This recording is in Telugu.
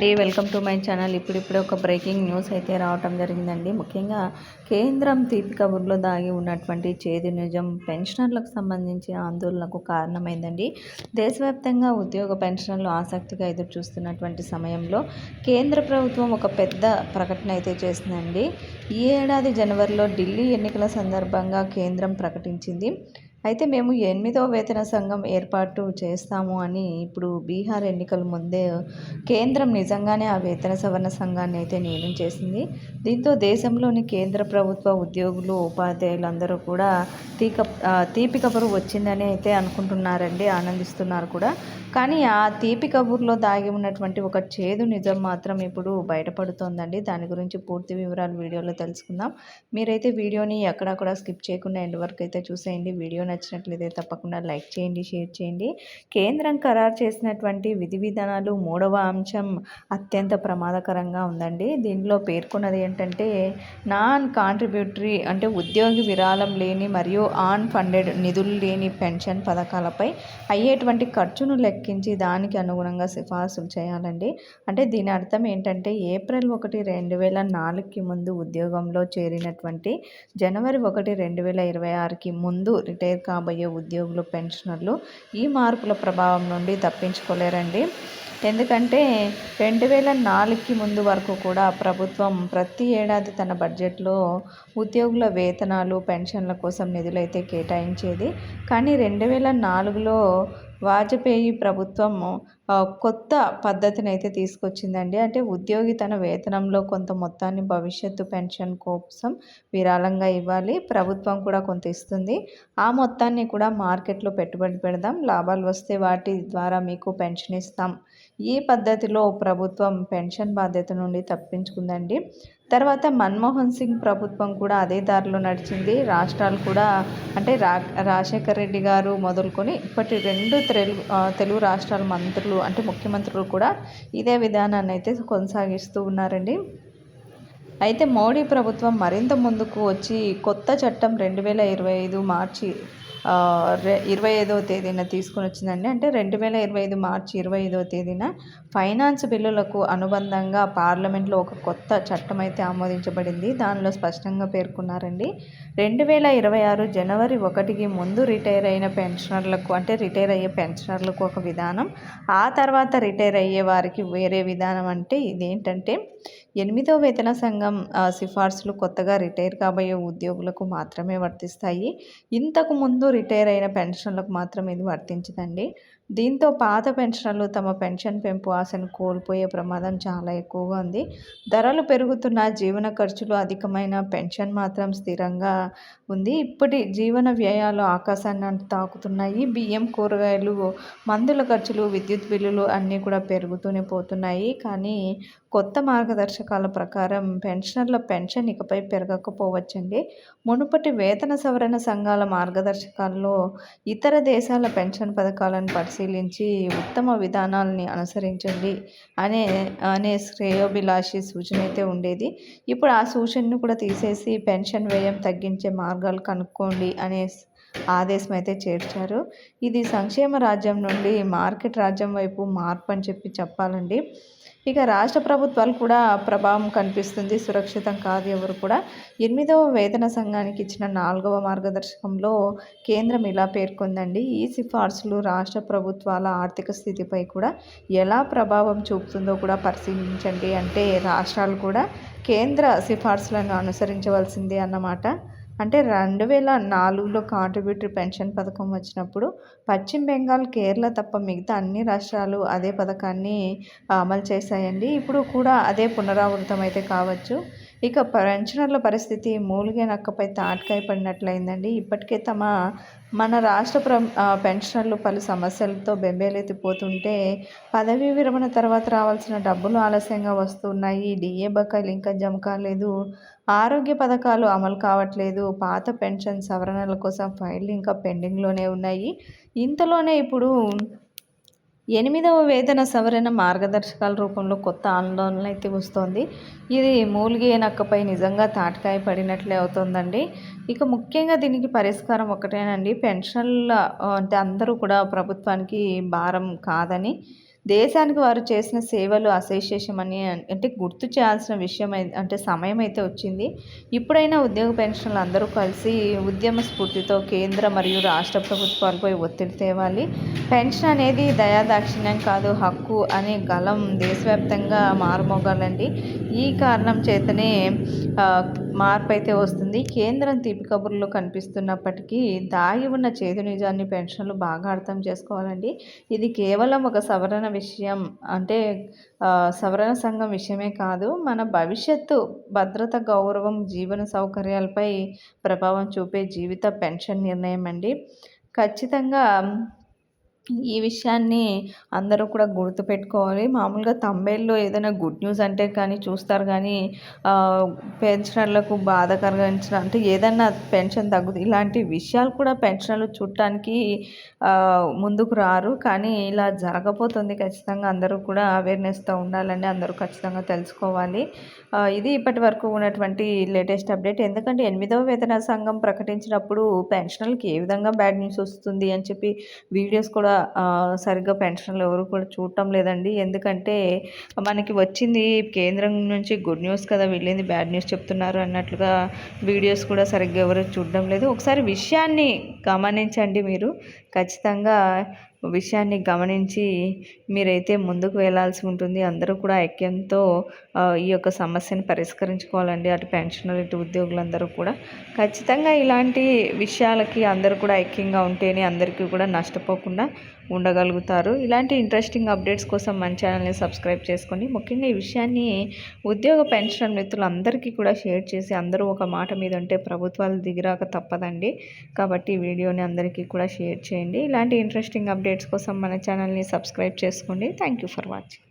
అండి. Welcome to my channel. ఇప్పుడిప్పుడే ఒక బ్రేకింగ్ న్యూస్ అయితే రావటం జరిగిందండి. ముఖ్యంగా కేంద్రం తీపి కబుర్లో దాగి ఉన్నటువంటి చేదు నిజం పెన్షనర్లకు సంబంధించి ఆందోళనకు కారణమైందండి. దేశవ్యాప్తంగా ఉద్యోగ పెన్షనర్లు ఆసక్తిగా ఎదురు చూస్తున్నటువంటి సమయంలో కేంద్ర ప్రభుత్వం ఒక పెద్ద ప్రకటన అయితే చేసిందండి. ఈ ఏడాది జనవరిలో ఢిల్లీ ఎన్నికల సందర్భంగా కేంద్రం ప్రకటించింది. అయితే మేము ఎనిమిదవ వేతన సంఘం ఏర్పాటు చేస్తాము అని ఇప్పుడు బీహార్ ఎన్నికల ముందే కేంద్రం నిజంగానే ఆ వేతన సవరణ సంఘాన్ని అయితే నియమం చేసింది. దీంతో దేశంలోని కేంద్ర ప్రభుత్వ ఉద్యోగులు ఉపాధ్యాయులందరూ కూడా తీక తీపి కబురు వచ్చిందని అయితే అనుకుంటున్నారండి ఆనందిస్తున్నారు కూడా. కానీ ఆ తీపి కబుర్లో దాగి ఉన్నటువంటి ఒక చేదు నిజం మాత్రం ఇప్పుడు బయటపడుతోందండి. దాని గురించి పూర్తి వివరాలు వీడియోలో తెలుసుకుందాం. మీరైతే వీడియోని ఎక్కడక్కడ స్కిప్ చేయకుండా ఎండ్ వరకు అయితే చూసేయండి. వీడియో నచ్చినట్లయితే తప్పకుండా లైక్ చేయండి షేర్ చేయండి. కేంద్రం ఖరారు చేసినటువంటి విధి విధానాలు మూడవ అంశం అత్యంత ప్రమాదకరంగా ఉందండి. దీనిలో పేర్కొన్నది ఏంటంటే నాన్ కాంట్రిబ్యూటరీ అంటే ఉద్యోగి విరాళం లేని మరియు ఆన్ ఫండెడ్ నిధులు లేని పెన్షన్ పథకాలపై అయ్యేటువంటి ఖర్చును లెక్కించి దానికి అనుగుణంగా సిఫార్సులు చేయాలండి. అంటే దీని అర్థం ఏంటంటే ఏప్రిల్ ఒకటి రెండు వేల నాలుగుకి ముందు ఉద్యోగంలో చేరినటువంటి జనవరి ఒకటి రెండు వేల ఇరవై ఆరుకి ముందు రిటైర్ కాబోయే ఉద్యోగులు పెన్షనర్లు ఈ మార్పుల ప్రభావం నుండి తప్పించుకోలేరండి. ఎందుకంటే రెండు వేల నాలుగుకి ముందు వరకు కూడా ప్రభుత్వం ప్రతి ఏడాది తన బడ్జెట్లో ఉద్యోగుల వేతనాలు పెన్షన్ల కోసం నిధులైతే కేటాయించేది. కానీ రెండు వేల నాలుగులో వాజపేయి ప్రభుత్వం కొత్త పద్ధతిని అయితే తీసుకొచ్చిందండి. అంటే ఉద్యోగి తన వేతనంలో కొంత మొత్తాన్ని భవిష్యత్తు పెన్షన్ కోసం విరాళంగా ఇవ్వాలి. ప్రభుత్వం కూడా కొంత ఇస్తుంది. ఆ మొత్తాన్ని కూడా మార్కెట్లో పెట్టుబడి పెడదాం. లాభాలు వస్తే వాటి ద్వారా మీకు పెన్షన్ ఇస్తాం. ఈ పద్ధతిలో ప్రభుత్వం పెన్షన్ బాధ్యత నుండి తప్పించుకుందండి. తర్వాత మన్మోహన్ సింగ్ ప్రభుత్వం కూడా అదే దారిలో నడిచింది. రాష్ట్రాలు కూడా అంటే రా రాజశేఖర రెడ్డి గారు మొదలుకొని ఇప్పటి రెండు తెలుగు తెలుగు రాష్ట్రాల మంత్రులు అంటే ముఖ్యమంత్రులు కూడా ఇదే విధానాన్ని అయితే కొనసాగిస్తూ ఉన్నారండి. అయితే మోడీ ప్రభుత్వం మరింత ముందుకు వచ్చి కొత్త చట్టం రెండు వేల ఇరవై ఐదు మార్చి ఇరవై ఐదవ తేదీన తీసుకొని వచ్చిందండి. అంటే రెండు వేల ఇరవై ఐదు మార్చి ఇరవై ఐదవ తేదీన ఫైనాన్స్ బిల్లులకు అనుబంధంగా పార్లమెంట్లో ఒక కొత్త చట్టం అయితే ఆమోదించబడింది. దానిలో స్పష్టంగా పేర్కొన్నారండి. రెండు వేల ఇరవై ఆరు జనవరి ఒకటికి ముందు రిటైర్ అయిన పెన్షనర్లకు అంటే రిటైర్ అయ్యే పెన్షనర్లకు ఒక విధానం ఆ తర్వాత రిటైర్ అయ్యే వారికి వేరే విధానం అంటే ఇదేంటంటే ఎనిమిదో వేతన సంఘం సిఫార్సులు కొత్తగా రిటైర్ కాబోయే ఉద్యోగులకు మాత్రమే వర్తిస్తాయి. ఇంతకు ముందు రిటైర్ అయిన పెన్షన్లకు మాత్రం ఇది వర్తించదండి. దీంతో పాత పెన్షనర్లు తమ పెన్షన్ పెంపు ఆశను కోల్పోయే ప్రమాదం చాలా ఎక్కువగా ఉంది. ధరలు పెరుగుతున్న జీవన ఖర్చులు అధికమైన పెన్షన్ మాత్రం స్థిరంగా ఉంది. ఇప్పటి జీవన వ్యయాలు ఆకాశాన్ని తాకుతున్నాయి బియ్యం కూరగాయలు మందుల ఖర్చులు విద్యుత్ బిల్లులు అన్నీ కూడా పెరుగుతూనే పోతున్నాయి. కానీ కొత్త మార్గదర్శకాల ప్రకారం పెన్షనర్ల పెన్షన్ ఇకపై పెరగకపోవచ్చండి. మునుపటి వేతన సవరణ సంఘాల మార్గదర్శకాల్లో ఇతర దేశాల పెన్షన్ పథకాలను పరిశీలించి ఉత్తమ విధానాలని అనుసరించండి అనే అనే శ్రేయోభిలాషి సూచన అయితే ఉండేది. ఇప్పుడు ఆ సూచనను కూడా తీసేసి పెన్షన్ వ్యయం తగ్గించే మార్గాలు కనుక్కోండి అనే ఆదేశం అయితే చేర్చారు. ఇది సంక్షేమ రాజ్యం నుండి మార్కెట్ రాజ్యం వైపు మార్పు అని చెప్పి చెప్పాలండి. ఇక రాష్ట్ర ప్రభుత్వాలు కూడా ప్రభావం కనిపిస్తుంది. సురక్షితం కాదు ఎవరు కూడా. ఎనిమిదవ వేతన సంఘానికి ఇచ్చిన నాలుగవ మార్గదర్శకంలో కేంద్రం ఇలా పేర్కొందండి. ఈ సిఫార్సులు రాష్ట్ర ప్రభుత్వాల ఆర్థిక స్థితిపై కూడా ఎలా ప్రభావం చూపుతుందో కూడా పరిశీలించండి. అంటే రాష్ట్రాలు కూడా కేంద్ర సిఫార్సులను అనుసరించవలసిందే అన్నమాట. అంటే రెండు వేల నాలుగులో కాంట్రిబ్యూటరీ పెన్షన్ పథకం వచ్చినప్పుడు పశ్చిమ బెంగాల్ కేరళ తప్ప మిగతా అన్ని రాష్ట్రాలు అదే పథకాన్ని అమలు చేశాయండి. ఇప్పుడు కూడా అదే పునరావృతం అయితే కావచ్చు. ఇక పెన్షనర్ల పరిస్థితి మూలిగే నక్కపై తాటకాయ పడినట్లయిందండి. ఇప్పటికే తమ మన రాష్ట్ర ప్ర పెన్షనర్లు పలు సమస్యలతో బెంబేలెత్తిపోతుంటే పదవీ విరమణ తర్వాత రావాల్సిన డబ్బులు ఆలస్యంగా వస్తున్నాయి. డిఏ బకాయిలు ఇంకా జమ కాలేదు. ఆరోగ్య పథకాలు అమలు కావట్లేదు. పాత పెన్షన్ సవరణల కోసం ఫైళ్ళు ఇంకా పెండింగ్లోనే ఉన్నాయి. ఇంతలోనే ఇప్పుడు ఎనిమిదవ వేతన సవరణ మార్గదర్శకాల రూపంలో కొత్త ఆందోళన అయితే వస్తోంది. ఇది మూలిగే నక్కపై నిజంగా తాటకాయ పడినట్లే అవుతుందండి. ఇక ముఖ్యంగా దీనికి పరిష్కారం ఒకటేనండి. పెన్షన్ల అంటే అందరూ కూడా ప్రభుత్వానికి భారం కాదని దేశానికి వారు చేసిన సేవలు అశేషమని అంటే గుర్తు చేయాల్సిన విషయం అంటే సమయం అయితే వచ్చింది. ఇప్పుడైనా ఉద్యోగ పెన్షన్లు అందరూ కలిసి ఉద్యమ స్ఫూర్తితో కేంద్ర మరియు రాష్ట్ర ప్రభుత్వాలపై ఒత్తిడి తేవాలి. పెన్షన్ అనేది దయాదాక్షిణ్యం కాదు హక్కు అనే గలం దేశవ్యాప్తంగా మారుమోగాలండి. ఈ కారణం చేతనే మార్పు అయితే వస్తుంది. కేంద్రం తీపి కబుర్లో కనిపిస్తున్నప్పటికీ దాగి ఉన్న చేదు నిజాన్ని పెన్షన్లు బాగా అర్థం చేసుకోవాలండి. ఇది కేవలం ఒక సవరణ విషయం అంటే సవరణ సంఘం విషయమే కాదు మన భవిష్యత్తు భద్రత గౌరవం జీవన సౌకర్యాలపై ప్రభావం చూపే జీవిత పెన్షన్ నిర్ణయం అండి ఖచ్చితంగా ఈ విషయాన్ని అందరూ కూడా గుర్తుపెట్టుకోవాలి. మామూలుగా తంబేల్లో ఏదైనా గుడ్ న్యూస్ అంటే కానీ చూస్తారు కానీ పెన్షనర్లకు బాధకరంగా అంటే ఏదన్నా పెన్షన్ తగ్గుతుంది ఇలాంటి విషయాలు కూడా పెన్షన్లు చూడటానికి ముందుకు రారు. కానీ ఇలా జరగబోతుంది ఖచ్చితంగా అందరూ కూడా అవేర్నెస్తో ఉండాలని అందరూ ఖచ్చితంగా తెలుసుకోవాలి. ఇది ఇప్పటి వరకు ఉన్నటువంటి లేటెస్ట్ అప్డేట్. ఎందుకంటే ఎనిమిదవ వేతన సంఘం ప్రకటించినప్పుడు పెన్షనర్కి ఏ విధంగా బ్యాడ్ న్యూస్ వస్తుంది అని చెప్పి వీడియోస్ కూడా సరిగ్గా పెన్షన్లు ఎవరు కూడా చూడటం లేదండి. ఎందుకంటే మనకి వచ్చింది కేంద్రం నుంచి గుడ్ న్యూస్ కదా వెళ్ళింది బ్యాడ్ న్యూస్ చెప్తున్నారు అన్నట్లుగా వీడియోస్ కూడా సరిగ్గా ఎవరు చూడడం లేదు. ఒకసారి విషయాన్ని గమనించండి మీరు. ఖచ్చితంగా విషయాన్ని గమనించి మీరైతే ముందుకు వెళ్ళాల్సి ఉంటుంది. అందరూ కూడా ఐక్యంతో ఈ యొక్క సమస్యను పరిష్కరించుకోవాలండి. అటు పెన్షనర్ ఇటు ఉద్యోగులందరూ కూడా. ఖచ్చితంగా ఇలాంటి విషయాలకి అందరూ కూడా ఐక్యంగా ఉంటేనే అందరికీ కూడా నష్టపోకుండా ఉండగలుగుతారు. ఇలాంటి ఇంట్రెస్టింగ్ అప్డేట్స్ కోసం మన ఛానల్ని సబ్స్క్రైబ్ చేసుకోండి ముఖ్యంగా ఈ విషయాన్ని ఉద్యోగ పెన్షన్ మిత్రులందరికీ కూడా షేర్ చేసి అందరూ ఒక మాట మీద ఉంటే ప్రభుత్వాలు దిగిరాక తప్పదండి. కాబట్టి వీడియోని అందరికీ కూడా షేర్ చేయండి. ఇలాంటి ఇంట్రెస్టింగ్ అప్డేట్స్ కోసం మన ఛానల్ని సబ్స్క్రైబ్ చేసుకోండి. Thank you for watching